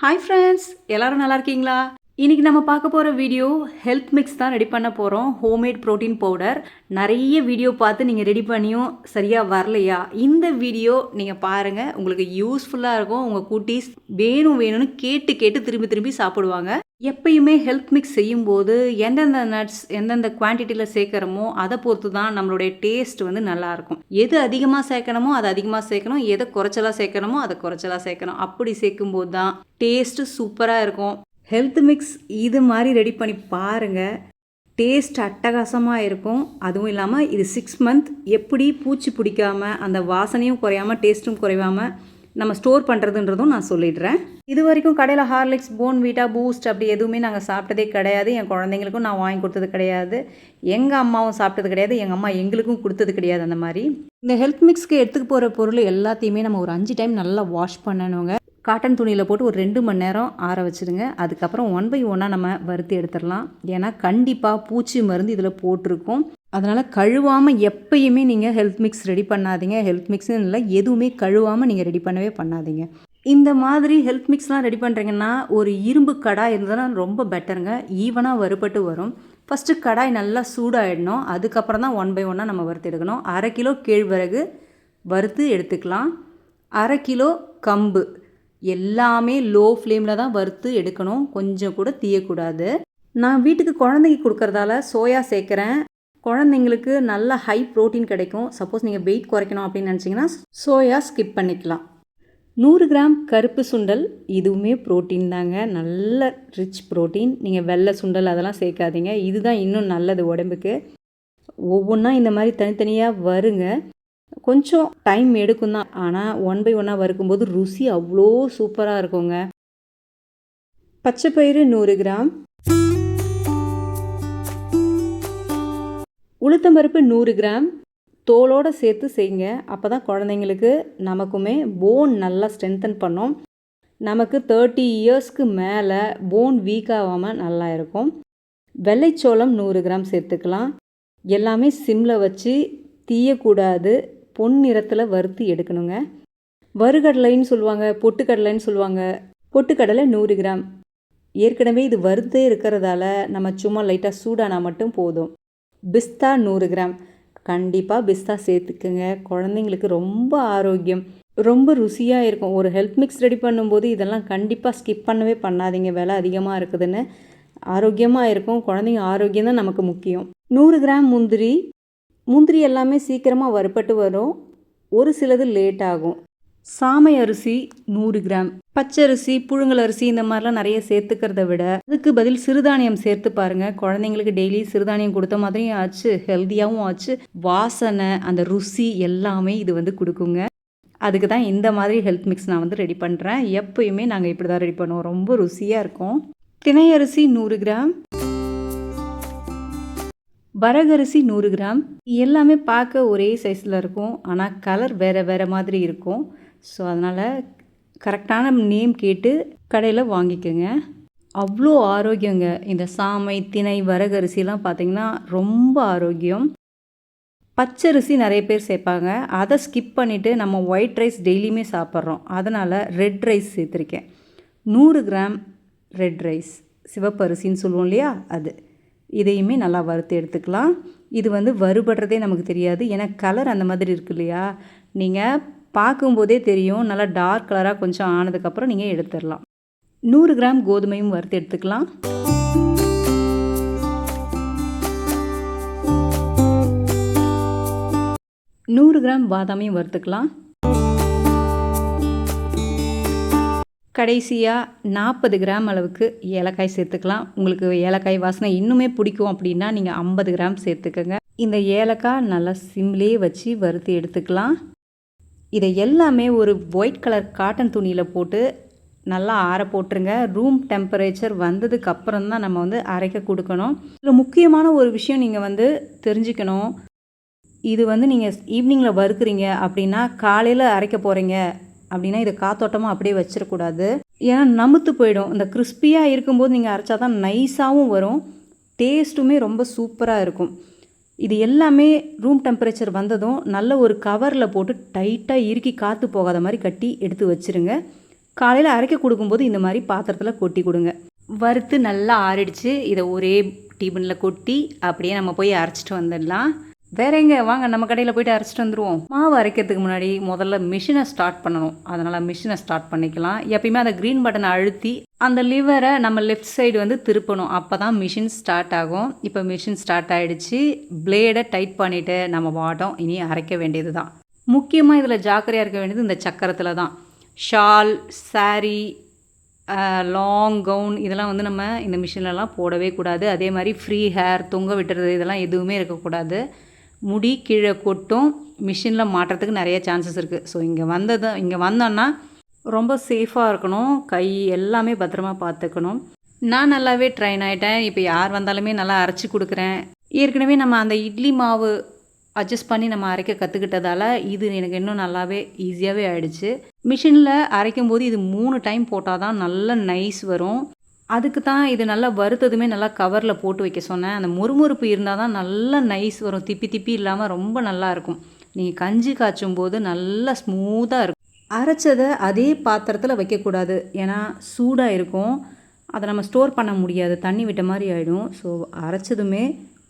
Hi friends எல்லாரும் நல்லா இருக்கீங்களா? இன்றைக்கி நம்ம பார்க்க போகிற வீடியோ ஹெல்த் மிக்ஸ் தான் ரெடி பண்ண போகிறோம் ஹோம்மேட் ப்ரோட்டீன் பவுடர் நிறைய வீடியோ பார்த்து நீங்கள் ரெடி பண்ணியும் சரியாக வரலையா? இந்த வீடியோ நீங்கள் பாருங்கள் உங்களுக்கு யூஸ்ஃபுல்லாக இருக்கும். உங்கள் கூட்டீஸ் வேணும் வேணும்னு கேட்டு கேட்டு திரும்பி திரும்பி சாப்பிடுவாங்க. எப்பயுமே ஹெல்த் மிக்ஸ் செய்யும்போது எந்தெந்த நட்ஸ் எந்தெந்த குவான்டிட்டியில் சேர்க்குறோமோ அதை பொறுத்து தான் நம்மளுடைய டேஸ்ட் வந்து நல்லாயிருக்கும் எது அதிகமாக சேர்க்கணுமோ அதை அதிகமாக சேர்க்கணும். எதை குறைச்சலாக சேர்க்கணுமோ அதை குறைச்சலாக சேர்க்கணும். அப்படி சேர்க்கும்போது தான் டேஸ்ட்டு சூப்பராக இருக்கும். ஹெல்த் மிக்ஸ் இது மாதிரி ரெடி பண்ணி பாருங்கள் டேஸ்ட் அட்டகாசமாக இருக்கும். அதுவும் இல்லாமல் இது சிக்ஸ் மந்த் எப்படி பூச்சி பிடிக்காம அந்த வாசனையும் குறையாமல் டேஸ்ட்டும் குறையாமல் நம்ம ஸ்டோர் பண்ணுறதுன்றதும் நான் சொல்லிடுறேன். இது வரைக்கும் கடையில் ஹார்லிக்ஸ் போன் வீட்டா பூஸ்ட் அப்படி எதுவுமே நாங்கள் சாப்பிட்டதே கிடையாது. என் குழந்தைங்களுக்கும் நான் வாங்கி கொடுத்தது கிடையாது. எங்கள் அம்மாவும் சாப்பிட்டது கிடையாது. எங்கள் அம்மா எங்களுக்கும் கொடுத்தது கிடையாது அந்த மாதிரி. இந்த ஹெல்த் மிக்ஸ்க்கு எடுத்துக்க போகிற பொருள் எல்லாத்தையுமே நம்ம ஒரு அஞ்சு டைம் நல்லா வாஷ் பண்ணணுங்க. காட்டன் துணியில் போட்டு ஒரு ரெண்டு மணி நேரம் ஆற வச்சுடுங்க அதுக்கப்புறம் ஒன் பை ஒன்னாக நம்ம வறுத்து எடுத்துடலாம். ஏன்னா கண்டிப்பாக பூச்சி மருந்து இதில் போட்டிருக்கும். அதனால் கழுவாமல் எப்பயுமே நீங்கள் ஹெல்த் மிக்ஸ் ரெடி பண்ணாதீங்க. ஹெல்த் மிக்ஸ்னு இல்லை எதுவுமே கழுவாமல் நீங்கள் ரெடி பண்ணவே பண்ணாதீங்க. இந்த மாதிரி ஹெல்த் மிக்ஸ்லாம் ரெடி பண்ணுறீங்கன்னா ஒரு இரும்பு கடாய் இருந்தாலும் ரொம்ப பெட்டருங்க ஈவனாக வறுபட்டு வரும். ஃபஸ்ட்டு கடாய் நல்லா சூடாகிடணும் அதுக்கப்புறம் தான் ஒன் பை ஒன்னாக நம்ம வறுத்து எடுக்கணும். அரை கிலோ கேழ்வரகு வறுத்து எடுத்துக்கலாம். அரை கிலோ கம்பு. எல்லாமே லோ ஃப்ளேமில் தான் வறுத்து எடுக்கணும். கொஞ்சம் கூட தீயக்கூடாது. நான் வீட்டுக்கு குழந்தைக்கு கொடுக்கறதால சோயா சேர்க்குறேன். குழந்தைங்களுக்கு நல்ல ஹை ப்ரோட்டீன் கிடைக்கும். சப்போஸ் நீங்கள் வெயிட் குறைக்கணும் அப்படின்னு நினச்சிங்கன்னா சோயா ஸ்கிப் பண்ணிக்கலாம். நூறு கிராம் கருப்பு சுண்டல் இதுவுமே ப்ரோட்டீன் தாங்க. நல்ல ரிச் ப்ரோட்டீன் நீங்கள் வெள்ளை சுண்டல் அதெல்லாம் சேர்க்காதீங்க. இதுதான் இன்னும் நல்லது உடம்புக்கு. ஒவ்வொன்றா இந்த மாதிரி தனித்தனியாக வருங்க. கொஞ்சம் டைம் எடுக்கும் தான். ஆனால் ஒன் பை ஒன்னாக வறுக்கும்போது ருசி அவ்வளோ சூப்பராக இருக்குங்க. பச்சைப்பயிறு நூறு கிராம். உளுத்தம்பருப்பு நூறு கிராம். தோலோடு சேர்த்து செய்யுங்க. அப்போ தான் குழந்தைங்களுக்கு நமக்குமே போன் நல்லா ஸ்ட்ரென்தன் பண்ணும். நமக்கு தேர்ட்டி இயர்ஸ்க்கு மேலே போன் வீக் ஆகாமல் நல்லா இருக்கும். வெள்ளைச்சோளம் நூறு கிராம் சேர்த்துக்கலாம். எல்லாமே சிம்மில் வச்சு தீயக்கூடாது. பொன் நிறத்தில் வறுத்து எடுக்கணுங்க. வறுகடலைன்னு சொல்லுவாங்க பொட்டுக்கடலைன்னு சொல்லுவாங்க. பொட்டுக்கடலை நூறு கிராம். ஏற்கனவே இது வறுத்தே இருக்கிறதால நம்ம சும்மா லைட்டாக சூடானா மட்டும் போதும். பிஸ்தா நூறு கிராம். கண்டிப்பாக பிஸ்தா சேர்த்துக்குங்க. குழந்தைங்களுக்கு ரொம்ப ஆரோக்கியம். ரொம்ப ருசியாக இருக்கும். ஒரு ஹெல்த் மிக்ஸ் ரெடி பண்ணும்போது இதெல்லாம் கண்டிப்பாக ஸ்கிப் பண்ணவே பண்ணாதீங்க. விலை அதிகமாக இருக்குதுன்னு. ஆரோக்கியமாக இருக்கும். குழந்தைங்க ஆரோக்கியம் தான் நமக்கு முக்கியம். நூறு கிராம் முந்திரி முந்திரி எல்லாமே சீக்கிரமாக வறுப்பட்டு வரும். ஒரு சிலது லேட் ஆகும். சாமை அரிசி நூறு கிராம். பச்சரிசி புழுங்கல் அரிசி இந்த மாதிரிலாம் நிறைய சேர்த்துக்கிறத விட அதுக்கு பதில் சிறுதானியம் சேர்த்து பாருங்க. குழந்தைங்களுக்கு டெய்லி சிறுதானியம் கொடுத்த மாதிரியும் ஆச்சு ஹெல்த்தியாகவும் ஆச்சு. வாசனை அந்த ருசி எல்லாமே இது வந்து கொடுக்குங்க. அதுக்கு தான் இந்த மாதிரி ஹெல்த் மிக்ஸ் நான் வந்து ரெடி பண்ணுறேன் எப்பயுமே நாங்கள் இப்படி தான் ரெடி பண்ணுவோம். ரொம்ப ருசியாக இருக்கும். திணையரிசி நூறு கிராம். வரகரிசி நூறு கிராம். எல்லாமே பார்க்க ஒரே சைஸில் இருக்கும். ஆனால் கலர் வேறு வேறு மாதிரி இருக்கும். ஸோ அதனால் கரெக்டான நேம் கேட்டு கடையில் வாங்கிக்கோங்க. அவ்வளோ ஆரோக்கியங்க. இந்த சாமை திணை வரகரிசிலாம் பார்த்திங்கன்னா ரொம்ப ஆரோக்கியம். பச்சரிசி நிறைய பேர் சேர்ப்பாங்க. அதை ஸ்கிப் பண்ணிவிட்டு நம்ம ஒயிட் ரைஸ் டெய்லியுமே சாப்பிட்றோம். அதனால் ரெட் ரைஸ் சேர்த்துருக்கேன். நூறு கிராம் ரெட் ரைஸ் சிவப்பரிசின்னு சொல்லுவோம் இல்லையா? அது. இதையுமே நல்லா வறுத்து எடுத்துக்கலாம். இது வந்து வறுபடுறதே நமக்கு தெரியாது. ஏன்னா கலர் அந்த மாதிரி இருக்கு இல்லையா? நீங்கள் பார்க்கும்போதே தெரியும். நல்லா டார்க் கலராக கொஞ்சம் ஆனதுக்கப்புறம் நீங்கள் எடுத்துடலாம். நூறு கிராம் கோதுமையும் வறுத்து எடுத்துக்கலாம். நூறு கிராம் பாதாமையும் வறுத்துக்கலாம். கடைசியாக நாற்பது கிராம் அளவுக்கு ஏலக்காய் சேர்த்துக்கலாம். உங்களுக்கு ஏலக்காய் வாசனை இன்னுமே பிடிக்கும் அப்படின்னா நீங்கள் ஐம்பது கிராம் சேர்த்துக்கோங்க. இந்த ஏலக்காய் நல்லா சிம்லேயே வச்சு வறுத்து எடுத்துக்கலாம். இதை எல்லாமே ஒரு ஒயிட் கலர் காட்டன் துணியில் போட்டு நல்லா ஆற போட்டுருங்க. ரூம் டெம்பரேச்சர் வந்ததுக்கு அப்புறம் தான் நம்ம வந்து அரைக்க கொடுக்கணும். இதில் முக்கியமான ஒரு விஷயம் நீங்கள் வந்து தெரிஞ்சுக்கணும். இது வந்து நீங்கள் ஈவினிங்கில் வறுக்குறீங்க அப்படின்னா காலையில் அரைக்க போகிறீங்க அப்படின்னா இதை காத்தோட்டமாக அப்படியே வச்சிடக்கூடாது. ஏன்னா நமுத்து போயிடும். இந்த கிறிஸ்பியாக இருக்கும்போது நீங்கள் அரைச்சா தான் நைஸாகவும் வரும். டேஸ்ட்டுமே ரொம்ப சூப்பராக இருக்கும். இது எல்லாமே ரூம் டெம்பரேச்சர் வந்ததும் நல்ல ஒரு கவரில் போட்டு டைட்டாக இறுக்கி காற்று போகாத மாதிரி கட்டி எடுத்து வச்சுருங்க. காலையில் அரைக்க கொடுக்கும்போது இந்த மாதிரி பாத்திரத்தில் கொட்டி கொடுங்க. வறுத்து நல்லா ஆறிடுச்சு. இதை ஒரே டீபனில் கொட்டி அப்படியே நம்ம போய் அரைச்சிட்டு வந்துடலாம். வேற எங்க? வாங்க நம்ம கடையில் போயிட்டு அரைச்சிட்டு வந்துடுவோம் மாவு அரைக்கிறதுக்கு முன்னாடி முதல்ல மிஷினை ஸ்டார்ட் பண்ணணும். அதனால் மிஷினை ஸ்டார்ட் பண்ணிக்கலாம். எப்பயுமே அந்த க்ரீன் பட்டனை அழுத்தி அந்த லிவரை நம்ம லெஃப்ட் சைடு வந்து திருப்பணும். அப்போ தான் மிஷின் ஸ்டார்ட் ஆகும். இப்போ மிஷின் ஸ்டார்ட் ஆகிடுச்சு பிளேடை டைட் பண்ணிவிட்டு நம்ம வாட்டம். இனி அரைக்க வேண்டியது தான். முக்கியமாக இதில் ஜாக்கிரதையாக இருக்க வேண்டியது இந்த சக்கரத்தில் தான். ஷால் saree லாங் கவுன் இதெல்லாம் வந்து நம்ம இந்த மிஷின்லலாம் போடவே கூடாது. அதே மாதிரி ஃப்ரீ ஹேர் தொங்க விட்டுறது இதெல்லாம் எதுவுமே இருக்கக்கூடாது. முடி கீழே கொட்டும் மிஷினில் மாட்டுறதுக்கு நிறைய சான்சஸ் இருக்குது ஸோ இங்கே வந்தது இங்கே வந்தோன்னா ரொம்ப சேஃபாக இருக்கணும். கை எல்லாமே பத்திரமா பார்த்துக்கணும். நான் நல்லாவே ட்ரைன் ஆகிட்டேன் இப்போ யார் வந்தாலுமே நல்லா அரைச்சி கொடுக்குறேன். ஏற்கனவே நம்ம அந்த இட்லி மாவு அட்ஜஸ்ட் பண்ணி நம்ம அரைக்க கற்றுக்கிட்டதால இது எனக்கு இன்னும் நல்லாவே ஈஸியாகவே ஆயிடுச்சு. மிஷினில் அரைக்கும் போது இது மூணு டைம் போட்டால் தான் நல்ல நைஸ் வரும். அதுக்கு தான் இது நல்லா வறுத்ததுமே நல்லா கவரில் போட்டு வைக்க சொன்னேன். அந்த முறுமுறுப்பு இருந்தால் தான் நல்லா நைஸ் வரும். திப்பி திப்பி இல்லாமல் ரொம்ப நல்லாயிருக்கும் நீங்கள் கஞ்சி காய்ச்சும் போது நல்லா ஸ்மூத்தாக இருக்கும். அரைச்சதை அதே பாத்திரத்தில் வைக்கக்கூடாது. ஏன்னா சூடாக இருக்கும். அதை நம்ம ஸ்டோர் பண்ண முடியாது. தண்ணி விட்ட மாதிரி ஆகிடும் ஸோ அரைச்சதுமே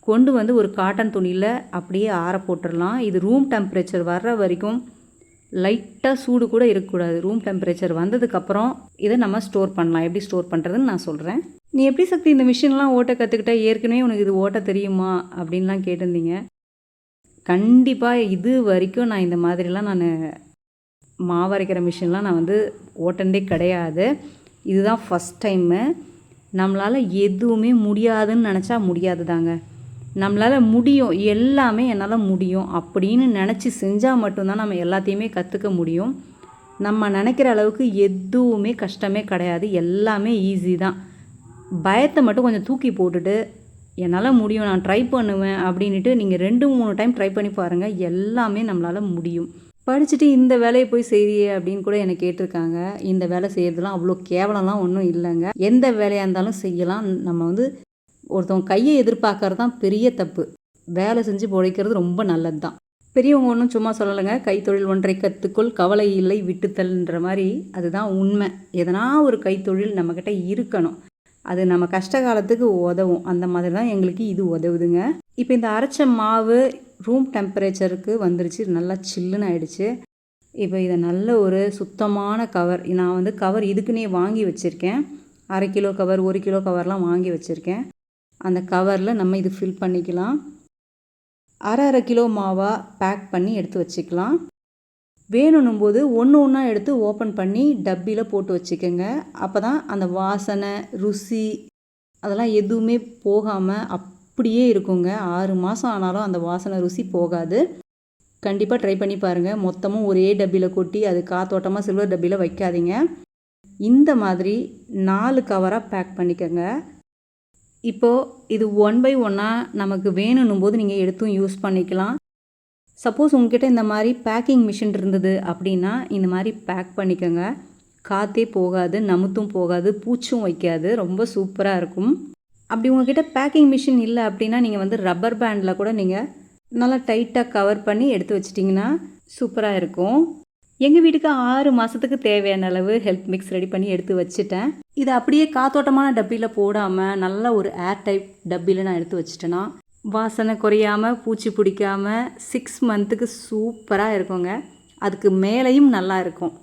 கொண்டு வந்து ஒரு காட்டன் துணியில் அப்படியே ஆற போட்டுடலாம். இது ரூம் டெம்பரேச்சர் வர்ற வரைக்கும் லைட்டாக சூடு கூட இருக்கக்கூடாது. ரூம் டெம்பரேச்சர் வந்ததுக்கப்புறம் இதை நம்ம ஸ்டோர் பண்ணலாம். எப்படி ஸ்டோர் பண்ணுறதுன்னு நான் சொல்கிறேன் நீ எப்படி சக்தி இந்த மிஷின்லாம் ஓட்ட கற்றுக்கிட்டா ஏற்கனவே உனக்கு இது ஓட்ட தெரியுமா? அப்படின்லாம் கேட்டிருந்தீங்க. கண்டிப்பாக இது வரைக்கும் நான் இந்த மாதிரிலாம் நான் மாவரைக்கிற மிஷின்லாம் நான் வந்து ஓட்டண்டே கிடையாது. இதுதான் ஃபஸ்ட் டைமு நம்மளால் எதுவுமே முடியாதுன்னு நினச்சா முடியாது தாங்க நம்மளால் முடியும் எல்லாமே என்னால் முடியும் அப்படின்னு நினச்சி செஞ்சால் மட்டும்தான் நம்ம எல்லாத்தையுமே கற்றுக்க முடியும். நம்ம நினைக்கிற அளவுக்கு எதுவுமே கஷ்டமே கிடையாது. எல்லாமே ஈஸி தான். பயத்தை மட்டும் கொஞ்சம் தூக்கி போட்டுட்டு என்னால் முடியும் நான் ட்ரை பண்ணுவேன் அப்படின்ட்டு நீங்கள் ரெண்டு மூணு டைம் ட்ரை பண்ணி பாருங்கள் எல்லாமே நம்மளால் முடியும். படிச்சுட்டு இந்த வேலையை போய் செய்ய அப்படின்னு கூட என்னை கேட்டிருக்காங்க. இந்த வேலை செய்கிறதுலாம் அவ்வளோ கேவலம்லாம் ஒன்றும் இல்லைங்க. எந்த வேலையாக இருந்தாலும் செய்யலாம். நம்ம வந்து ஒருத்தவங்க கையை எதிர்பார்க்கறது தான் பெரிய தப்பு. வேலை செஞ்சு பிழைக்கிறது ரொம்ப நல்லது தான் பெரியவங்க ஒன்றும் சும்மா சொல்லலைங்க. கைத்தொழில் ஒன்றை கற்றுக்கொள் கவலை இல்லை விட்டுத்தல்ன்ற மாதிரி அதுதான் உண்மை. எதனா ஒரு கைத்தொழில் நம்மக்கிட்ட இருக்கணும். அது நம்ம கஷ்ட காலத்துக்கு உதவும். அந்த மாதிரி தான் எங்களுக்கு இது உதவுதுங்க. இப்போ இந்த அரைச்ச மாவு ரூம் டெம்பரேச்சருக்கு வந்துருச்சு. நல்லா சில்லுன்னு ஆயிடுச்சு. இப்போ இதை நல்ல ஒரு சுத்தமான கவர் நான் வந்து கவர் இதுக்குன்னே வாங்கி வச்சுருக்கேன். அரை கிலோ கவர் ஒரு கிலோ கவர்லாம் வாங்கி வச்சுருக்கேன். அந்த கவரில் நம்ம இது ஃபில் பண்ணிக்கலாம். அரை அரை கிலோ மாவாக பேக் பண்ணி எடுத்து வச்சுக்கலாம். வேணும்னும் போது ஒன்று ஒன்றா எடுத்து ஓப்பன் பண்ணி டப்பியில் போட்டு வச்சுக்கோங்க. அப்போ தான் அந்த வாசனை ருசி அதெல்லாம் எதுவுமே போகாமல் அப்படியே இருக்குங்க. ஆறு மாதம் ஆனாலும் அந்த வாசனை ருசி போகாது. கண்டிப்பாக ட்ரை பண்ணி பாருங்கள் மொத்தமும் ஒரே டப்பியில் கொட்டி அது காத்தோட்டமாக சில்வர் டப்பியில் வைக்காதீங்க. இந்த மாதிரி நாலு கவராக பேக் பண்ணிக்கோங்க. இப்போது இது ஒன் பை ஒன்னாக நமக்கு வேணும் போது நீங்கள் எடுத்தும் யூஸ் பண்ணிக்கலாம். சப்போஸ் உங்ககிட்ட இந்த மாதிரி பேக்கிங் மிஷின் இருந்தது அப்படின்னா இந்த மாதிரி பேக் பண்ணிக்கோங்க. காற்றே போகாது நமுத்தும் போகாது பூச்சும் வைக்காது ரொம்ப சூப்பராக இருக்கும். அப்படி உங்ககிட்ட பேக்கிங் மிஷின் இல்லை அப்படின்னா நீங்கள் வந்து ரப்பர் பேண்டில் கூட நீங்கள் நல்லா டைட்டாக கவர் பண்ணி எடுத்து வச்சிட்டிங்கன்னா சூப்பராக இருக்கும். எங்கள் வீட்டுக்கு ஆறு மாதத்துக்கு தேவையான அளவு ஹெல்த் மிக்ஸ் ரெடி பண்ணி எடுத்து வச்சுட்டேன். இதை அப்படியே காத்தோட்டமான டப்பியில் போடாமல் நல்ல ஒரு ஏர் டைப் டப்பியில் நான் எடுத்து வச்சுட்டேன்னா வாசனை குறையாமல் பூச்சி பிடிக்காமல் சிக்ஸ் மந்த்துக்கு சூப்பராக இருக்குங்க. அதுக்கு மேலேயும் நல்லா இருக்கும்.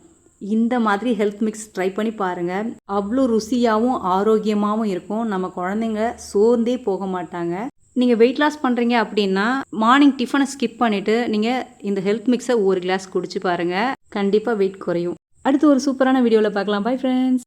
இந்த மாதிரி ஹெல்த் மிக்ஸ் ட்ரை பண்ணி பாருங்கள் அவ்வளோ ருசியாகவும் ஆரோக்கியமாகவும் இருக்கும். நம்ம குழந்தைங்க சோர்ந்தே போக மாட்டாங்க. நீங்கள் வெயிட் லாஸ் பண்ணுறீங்க அப்படின்னா மார்னிங் டிஃபனை ஸ்கிப் பண்ணிவிட்டு நீங்கள் இந்த ஹெல்த் மிக்ஸை ஒரு கிளாஸ் குடிச்சு பாருங்கள் கண்டிப்பாக வெயிட் குறையும். அடுத்து ஒரு சூப்பரான வீடியோவில் பார்க்கலாம். Bye friends